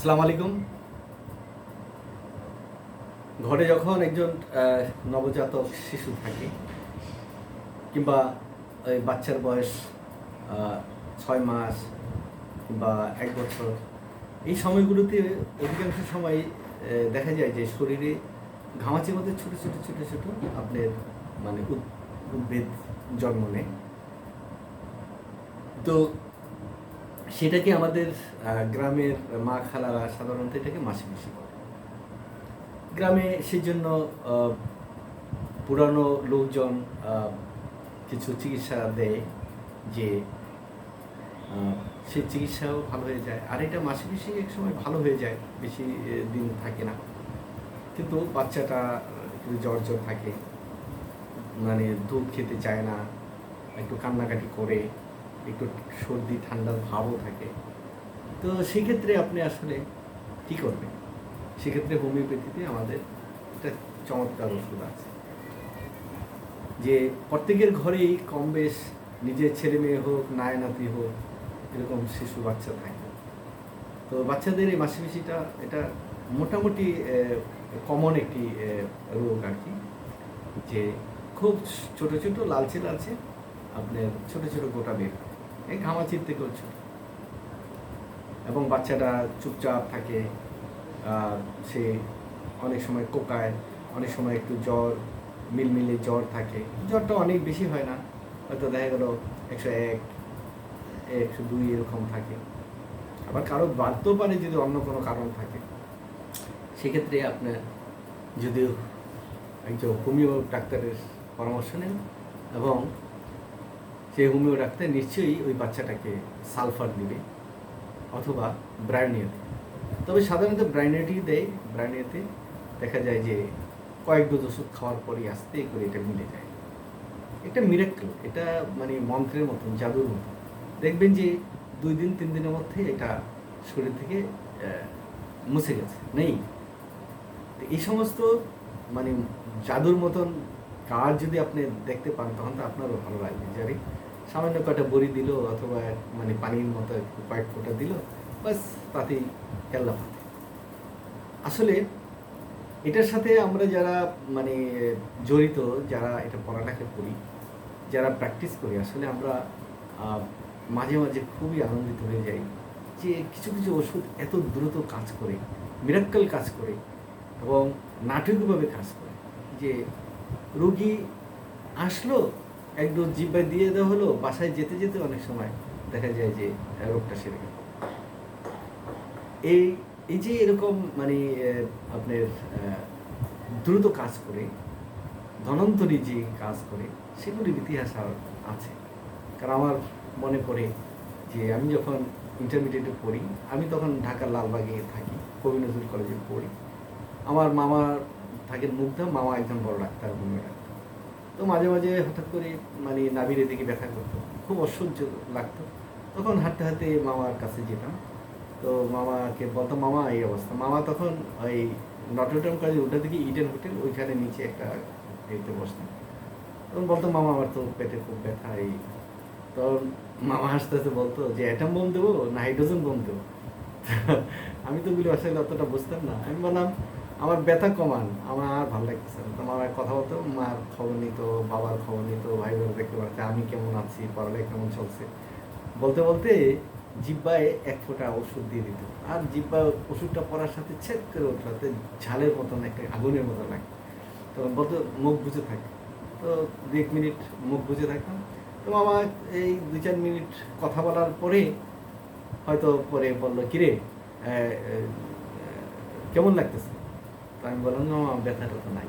আসসালামু আলাইকুম। ঘরে যখন একজন নবজাতক শিশু থাকে, কিংবা ওই বাচ্চার বয়স ছয় মাস কিংবা এক বছর, এই সময়গুলোতে অধিকাংশ সময় দেখা যায় যে শরীরে ঘামাচির মধ্যে ছোটো ছোটো ছোটো ছোটো আপনার মানে উদ- উদ্ভিদ জন্ম নেয়। তো সেটাকে আমাদের গ্রামের মা খালারা সাধারণত এটাকে মাসি মাসি করে। গ্রামে সেই জন্য পুরানো লোকজন কিছু চিকিৎসা দেয় যে সেই চিকিৎসাও ভালো হয়ে যায়। আর এটা মাসে বেশি এক সময় ভালো হয়ে যায়, বেশি দিন থাকে না। কিন্তু বাচ্চাটা একটু জ্বর জ্বর থাকে মানে দুধ খেতে চায় না, একটু কান্নাকাটি করে। একটু সর্দি, ঠান্ডার ভাবও থাকে। তো সেক্ষেত্রে আপনি আসলে কী করবেন? সেক্ষেত্রে হোমিওপ্যাথিতে আমাদের একটা চমৎকার ওষুধ আছে। যে প্রত্যেকের ঘরেই কম বেশ নিজের ছেলে মেয়ে হোক নাতি হোক, এরকম শিশু বাচ্চা থাকে। তো বাচ্চাদের এই মাসিমাসিটা, এটা মোটামুটি কমন একটি রোগ আর কি। যে খুব ছোট ছোট, লালচে লালচে আপনার ছোট ছোট গোটা বের হয়। এই ঘামাচির থেকেও ছোট এবং বাচ্চাটা চুপচাপ থাকে সে অনেক সময় কোকায়, অনেক সময় একটু জ্বর, মিলমিলে জ্বর থাকে। জ্বরটা অনেক বেশি হয় না, হয়তো দেখা গেল একশো এক, একশো দুই এরকম থাকে। আবার কারও বাড়তেও পারে যদি অন্য কোনো কারণ থাকে। সেক্ষেত্রে আপনার যদি একজন হোমিও ডাক্তারের পরামর্শ নেন এবং সেই হোমিও ডাক্তার নিশ্চয়ই ওই বাচ্চাটাকে সালফার দিবে অথবা ব্রায়নিয়াতে তবে সাধারণত ব্রায়নিয়াটি দেয়। ব্রায়নিয়াতে দেখা যায় যে কয়েক ডোজ ওষুধ খাওয়ার পরই আস্তে করে এটা মিলে যায়। এটা মিরাক্কেল এটা মানে মন্ত্রের মতন, জাদুর মতন। দেখবেন যে দুই দিন, তিন দিনের মধ্যে এটা শরীর থেকে মুছে গেছে। নেই? এই সমস্ত মানে জাদুর মতন কাজ যদি আপনি দেখতে পান, তখন তো আপনারও ভালো লাগবে যে, আরে, সামান্য কয়টা বড়ি দিল অথবা মানে পানির মতো কয়েক ফোঁটা দিল বাস তাতেই কেল্লা ফাতে আসলে এটার সাথে আমরা যারা মানে জড়িত, যারা এটা পড়াটাকে করি, যারা প্র্যাকটিস করি, আসলে আমরা মাঝে মাঝে খুবই আনন্দিত হয়ে যাই যে, কিছু কিছু ওষুধ এত দ্রুত কাজ করে মিরাক্কেল কাজ করে এবং নাটকীয়ভাবে কাজ করে যে রোগী আসলো, এক ডোজ জিব্বায় দিয়ে দেওয়া হলো, বাসায় যেতে যেতে অনেক সময় দেখা যায় যে রোগটা সেরে গেল। এই এই যে এরকম মানে আপনার দ্রুত কাজ করে, ধনন্তরী যে কাজ করে, সেগুলির ইতিহাস আর আছে। কারণ আমার মনে পড়ে যে, আমি যখন ইন্টারমিডিয়েটে পড়ি, আমি তখন ঢাকার লালবাগে থাকি, কবি নজরুল কলেজে পড়ি। আমার মামা থাকেন মুগ্ধা, মামা একজন বড় ডাক্তার ডাক্তার। তো মাঝে মাঝে হঠাৎ করে মানে নাভির এদিকে ব্যথা করতো, খুব অসহ্য লাগতো। তখন হাঁটতে হাঁটতে মামার কাছে যেতাম। তো মামাকে বলতো মামা, এই অবস্থা। মামা তখন ওই নটরডেম কাজে উঠে থেকে ইডেন হোটেল, ওইখানে নিচে একটা এতে বসতাম তখন বলতো, মামা, আমার তো পেটে খুব ব্যথা, এই। তখন মামা হাসতে হাসতে বলতো, যে অ্যাটম বোম দেবো না হাইড্রোজেন বোম দেবো? আমি তো গুলো আসলে অতটা বুঝতাম না। আমি বললাম আমার ব্যথা কমান, আমার আর ভালো লাগতেছে না। তো কথা বলতো, মার খবর নিত বাবার খবর নিত ভাই বোন দেখতে পারছে, আমি কেমন আছি, পড়ালেখা কেমন চলছে। বলতে বলতে জিব্বায় এক ফোঁটা ওষুধ দিয়ে দিত। আর জিব্বা ওষুধটা পড়ার সাথে ছেদ করে উঠলাতে ঝালের মতন একটা আগুনের মতো লাগে। তখন বলতো মুখ বুঝে থাকে। তো দু এক মিনিট মুখ বুঝে থাকতাম তো মামা, এই দু চার মিনিট কথা বলার পরে হয়তো পরে বলল, কিরে কেমন লাগতেছে? তো আমি বললাম, না আমার ব্যথাটা তো নাই।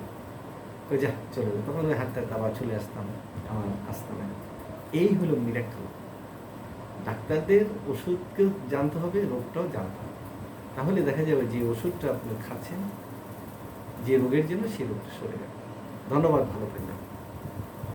ওই যা, চলে যাবে তখন ওই হাতটা আবার চলে আসতাম, আমার আসতাম এই হলো মিরাক্কেল ডাক্তারদের ওষুধকেও জানতে হবে, রোগটাও জানতে হবে। তাহলে দেখা যাবে যে ওষুধটা আপনি খাচ্ছেন, যে রোগের জন্য সেই রোগটা সরে যাবে ধন্যবাদ, ভালো থাকবেন।